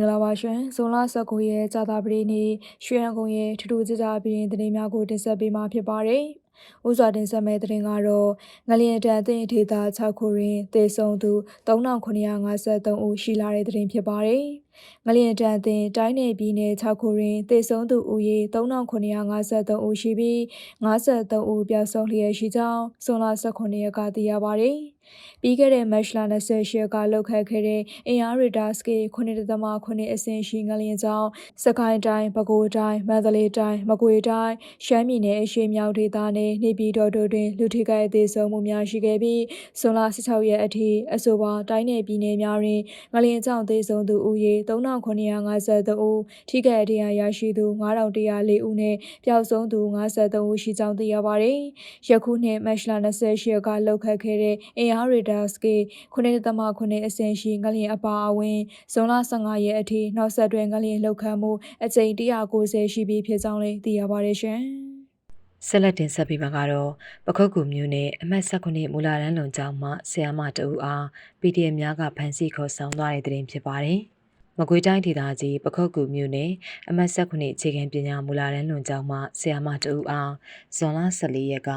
င်္ဂလာပါရှင်ဇွန်လ19ရက်ကြာသပတေးနေ့ရွှေရန်ကုန်ရဲ့ထူးထူးခြားခြားပြည်ရင်သတင်းများကိုတင်ဆက်ပေးမှာဖြစ်ပါတယ်။ဥစွာတင်ဆက်မဲ့သတင်းကတော့ငလျင်တန်အသင်းဒေသ6ခုတွင်သေဆုံးသူ3953ဦးရှိလာတဲ့သတင်းဖြစ်ပါတယ်။ငလျင်တန်အသင်းတိုင်းနယ်ပြည်နယ်6ခုတွင်သေဆုံးသူဦးရေ3953ဦးရှိပြီး53ဦးပျောက်ဆုံးလျက်ရှိကြောင်းဇွန်လ18ရက်ကသိရပါတယ်။ ပြီးခဲ့တဲ့မတ်လ28ရက်ကလောက်ခတ်ခဲ့တဲ့အင်အားရီဒါစကေ9.9အဆင့်ရှိငလျင်ကြောင့်စကိုင်းတိုင်းပဲခူးတိုင်းမန္တလေးတိုင်းမကွေတိုင်းရှမ်းပြည်နယ်အရှေ့မြောက်ဒေသနဲ့နေပြည်တော်တို့တွင်လူထိခိုက်သေးဆုံးမှုများရှိခဲ့ပြီးဇွန်လ16ရက်အထိအဆိုပါတိုင်းနယ်ပြည်နယ်များတွင်ငလျင်ကြောင့်သေဆုံးသူဦးရေ3953ဦးထိခိုက်ဒဏ်ရာရရှိသူ9104ဦးနဲ့ပျောက်ဆုံးသူ53ဦးရှိကြောင်းသိရပါတယ်။ယခုနှစ်မတ်လ28ရက်ကလောက်ခတ်ခဲ့တဲ့အင်အားရီဒါစကေ9.9အဆင့်ရှိငလျင်အပါအဝင်ဇွန်လ15ရက်အထိနောက်ဆက်တွဲငလျင်လှုပ်ခတ်မှုအကြိမ်190ရှိပြီဖြစ်ကြောင်းလည်းသိရပါတယ်ရှင်။ဆက်လက်တင်ဆက်ပေးမှာကတော့ပခုတ်ကူမျိုးနဲ့အမှတ်19မူလာရန်လွန်ကျောင်းမှဆရာမတဦးအား PDF များကဖမ်းဆီးခေါ်ဆောင်သွားတဲ့တဲ့တင်ဖြစ်ပါတယ်။မကွေးတိုင်းဒေသကြီးပခုတ်ကူမျိုးနဲ့အမှတ်19အခြေခံပညာမူလာရန်လွန်ကျောင်းမှဆရာမတဦးအားဇွန်လ14ရက်က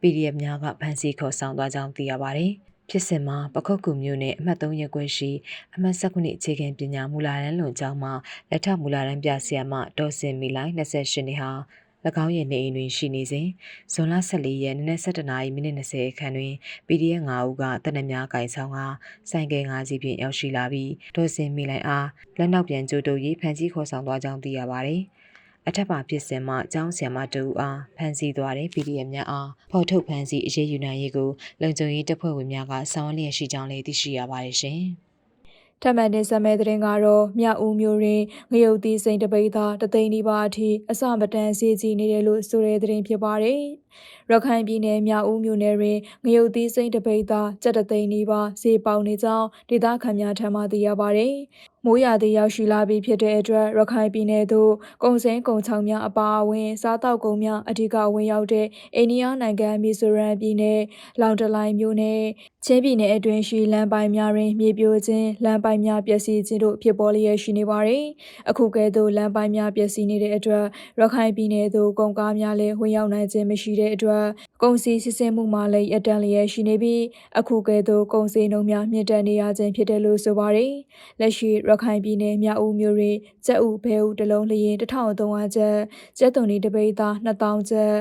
PDF များကဖမ်းဆီးခေါ်ဆောင်သွားကြောင်းသိရပါတယ်။ ဖြစ်စဉ်မှာပခုတ်ကူမျိုးနဲ့အမှတ်3ရပ်ကွက်ရှိအမှတ်19အခြေခံပညာမူလာရန်လွန်ကျောင်းမှလက်ထမူလာရန်ပြဆရာမဒေါ်စင်မီလိုင်း28နှစ်ဟာ၎င်းရဲ့နေအိမ်တွင်ရှိနေစဉ်ဇွန်လ14ရက်နေ့17နာရီမိနစ်20ခန့်တွင် PDF 5ဦးကတနက်များကင်ဆောင်ကဆိုင်ကယ်5စီးဖြင့်ရောက်ရှိလာပြီးဒေါ်စင်မီလိုင်အားလက်နောက်ပြန်ကြိုးတုပ်ရေးဖန်ဆီးခေါ်ဆောင်သွားကြောင်းသိရပါသည် အထက်ပါဖြစ်စဉ်မှာကျောင်းဆရာမတူအားဖမ်းဆီးသွားတဲ့ PDF များအားဖော်ထုတ်ဖမ်းဆီးအရေးယူနိုင်ရေးကိုလုံခြုံရေးတပ်ဖွဲ့ဝင်များကဆောင်ရွက်လျက်ရှိကြောင်းလည်းသိရှိရပါတယ်ရှင်။ထပ်မံတင်ဆက်မဲ့တဲ့ရင်ကတော့မြောက်ဦးမျိုးရင်းငရုတ်သီးစိန်တပိတ်သားတသိန်းဒီပါအထိအစမတန်စီကြီးနေတယ်လို့ဆိုတဲ့တဲ့ဖြစ်ပါတယ်။ရခိုင်ပြည်နယ်မြောက်ဦးမြို့နယ်တွင်ငရုတ်သီးစိန်တပိတ်သားစက်တသိန်းဒီပါဈေးပေါနေကြောင်းဒေသခံများထံမှသိရပါတယ်။မိုးရာသီရောက်ရှိလာပြီဖြစ်တဲ့အတွက်ရခိုင်ပြည်နယ်သို့ကုန်စည်ကုန်ချောင်းများအပါအဝင်စားတောက်ကုန်များအဓိကဝင်ရောက်တဲ့အိန္ဒိယနိုင်ငံမီဇိုရမ်ပြည်နယ်လောင်တလိုင်မြို့နယ်ချင်းပြည်နယ်အတွင်းရှိလမ်းပိုင်းများတွင်မြေပြိုခြင်းလမ်းပိုင်းများပျက်စီးခြင်းတို့ဖြစ်ပေါ်လျက်ရှိနေပါတယ်။အခုကဲ့သို့လမ်းပိုင်းများပျက်စီးနေတဲ့အတွက်ရခိုင်ပြည်နယ်သို့ကုန်ကားများလည်းဝင်ရောက်နိုင်ခြင်းမရှိတဲ့အတွက်ကုန်စည်စစ်ဆေးမှုမှလည်းရပ်တန့်လျက်ရှိနေပြီးအခုကဲ့သို့ကုန်စည်နှုန်းများမြင့်တက်နေရခြင်းဖြစ်တယ်လို့ဆိုပါတယ်။လက်ရှိရခိုင်ပြည်နယ်မြောက်ဦးမြို့တွင်ကျပ်ဥဘဲဥတလုံးလျင်1300ကျပ်ကျပ်သွန်ဒီတပိတ်သား2000ကျပ်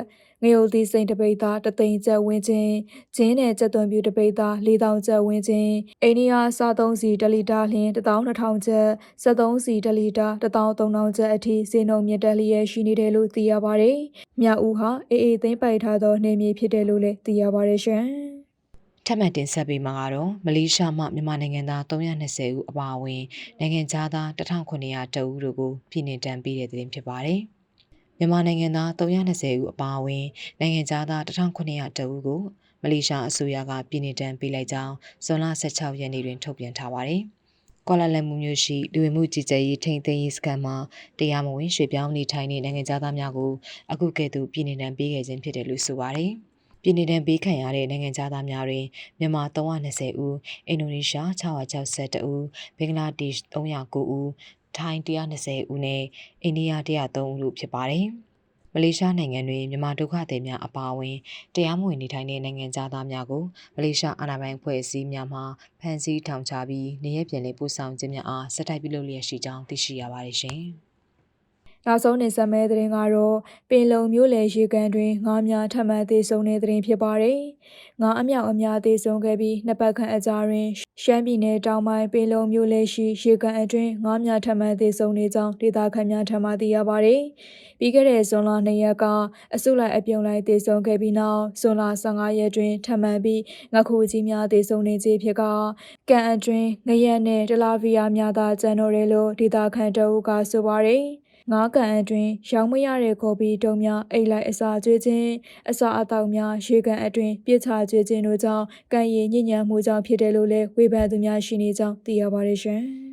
ငရုတ်သီးစိန်တပိတ်သားတသိန်းကျပ်ဝန်းချင်းဂျင်းနယ်ကျက်သွန်ပြူတပိတ်သား4000ကျပ်ဝန်းချင်းအိန္ဒိယစားသုံးစီ1လီတာလျှင်12000ကျပ်73စီ1လီတာ13000ကျပ်အထိဈေးနှုန်းမြင့်တက်လျက်ရှိနေတယ်လို့သိရပါတယ်။မြောက်ဦးဟာအေးအေးသိမ့်ပိုက်ထားသောနေမြေဖြစ်တယ်လို့လည်းသိရပါတယ်ရှင်။ထပ်မံတင်ဆက်ပေးမှာကတော့မလေးရှားမှမြန်မာနိုင်ငံသား320ဦးအပါအဝင်နိုင်ငံသား1900တဦးတို့ကိုပြည်နှင်တန်းပေးတဲ့တင်ဖြစ်ပါတယ်။ မြန်မာနိုင်ငံသား320ဦးအပါအဝင်နိုင်ငံသား1900တဦးကိုမလေးရှားအစိုးရကပြည်နှင်တန်းပေးလိုက်ကြောင်းဇွန်လ16ရက်နေ့တွင်ထုတ်ပြန်ထားပါတယ်။ကွာလာလမ်ပူမြို့ရှိလူဝင်မှုကြီးကြပ်ရေးထိန်းသိမ်းရေးစခန်းမှာတရားမဝင်ရွှေ့ပြောင်းနေထိုင်တဲ့နိုင်ငံသားများကိုအခုကဲ့သို့ပြည်နှင်တန်းပေးခဲ့ခြင်းဖြစ်တယ်လို့ဆိုပါတယ်။ပြည်내တန်းပေးခံရတဲ့နိုင်ငံသားများတွင်မြန်မာ320ဦးအင်ဒိုနီးရှား662ဦးဘင်္ဂလားဒေ့ရှ်309ဦး ထိုင်း120ဦးနဲ့အိန္ဒိယ103ဦးတို့ဖြစ်ပါတယ်။မလေးရှားနိုင်ငံတွင်မြန်မာဒုက္ခသည်များအပါအဝင်တရားမဝင်နေထိုင်တဲ့နိုင်ငံသားများကိုမလေးရှားအာဏာပိုင်အဖွဲ့အစည်းများမှဖမ်းဆီးထောင်ချပြီးနေရပြန်လည်ပို့ဆောင်ခြင်းများအားစက်တိုက်ပြုလုပ်လျက်ရှိကြောင်းသိရှိရပါတယ်ရှင်။ နောက်ဆုံးနေဆက်မဲ့သတင်းကတော့ပင်လုံမျိုးလေရေကန်တွင်ငါးများထပ်မံသေးဆုံးတဲ့သတင်းဖြစ်ပါတယ်။ငါးအမြောက်အများသေးဆုံးခဲ့ပြီးနှစ်ပတ်ခန့်အကြာတွင်ရှမ်းပြည်နယ်တောင်ပိုင်းပင်လုံမျိုးလေရှိရေကန်အတွင်းငါးများထပ်မံသေးဆုံးနေကြောင်းဒေသခံများထံမှသိရပါတယ်။ပြီးခဲ့တဲ့ဇွန်လ2ရက်ကအစုလိုက်အပြုံလိုက်သေးဆုံးခဲ့ပြီးနောက်ဇွန်လ15ရက်တွင်ထပ်မံပြီးငခုကြီးများသေးဆုံးနေခြင်းဖြစ်ကကန်အတွင်းငရက်နဲ့တလာဗီယာများသာကျန်တော်တယ်လို့ဒေသခံတအုပ်ကဆိုပါတယ်။ ငါးကန်အတွင်းရောင်းမရတဲ့ကော်ပီတုံးများအိတ်လိုက်အစာကျွေးခြင်းအစာအသောက်များရေကန်အတွင်းပြစ်ချကျွေးခြင်းတို့ကြောင့်ကံရည်ညဉ့်ညံမှုကြောင့်ဖြစ်တယ်လို့လည်းဝေဖန်သူများရှိနေကြောင်းသိရပါတယ်ရှင်။